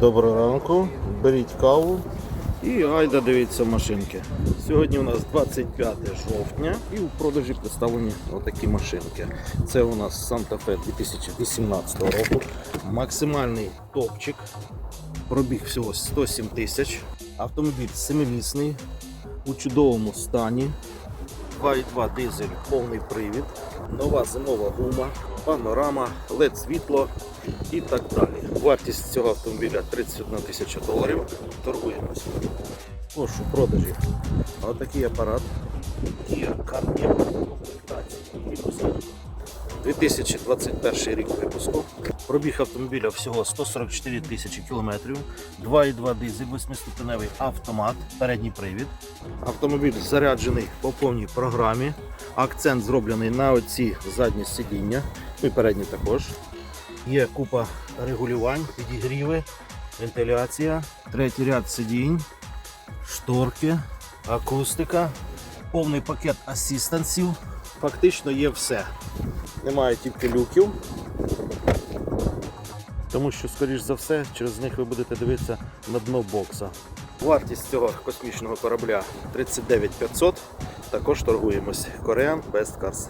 Доброго ранку, беріть каву і гайда дивіться машинки. Сьогодні у нас 25 жовтня і у продажі представлені отакі машинки. Це у нас Santa Fe 2018 року. Максимальний топчик. Пробіг всього 107 тисяч. Автомобіль семимісний, у чудовому стані. 2,2 дизель, повний привід, нова зимова гума, панорама, LED світло і так далі. Вартість цього автомобіля 31 тисяча доларів. Торгуємося. Ось у продажі. Отакий апарат. Kia Carnival 2021 рік випуску. Пробіг автомобіля всього 144 тисячі кілометрів. 2,2 дизель, 8-ступеневий автомат, передній привід. Автомобіль заряджений по повній програмі. Акцент зроблений на оці задні сидіння. Ну і передні також. Є купа регулювань, підігріви, вентиляція, третій ряд сидінь, шторки, акустика, повний пакет асістансів. Фактично є все. Немає тільки люків. Тому що, скоріш за все, через них ви будете дивитися на дно бокса. Вартість цього космічного корабля 39 500. Також торгуємось. Korean Best Cars.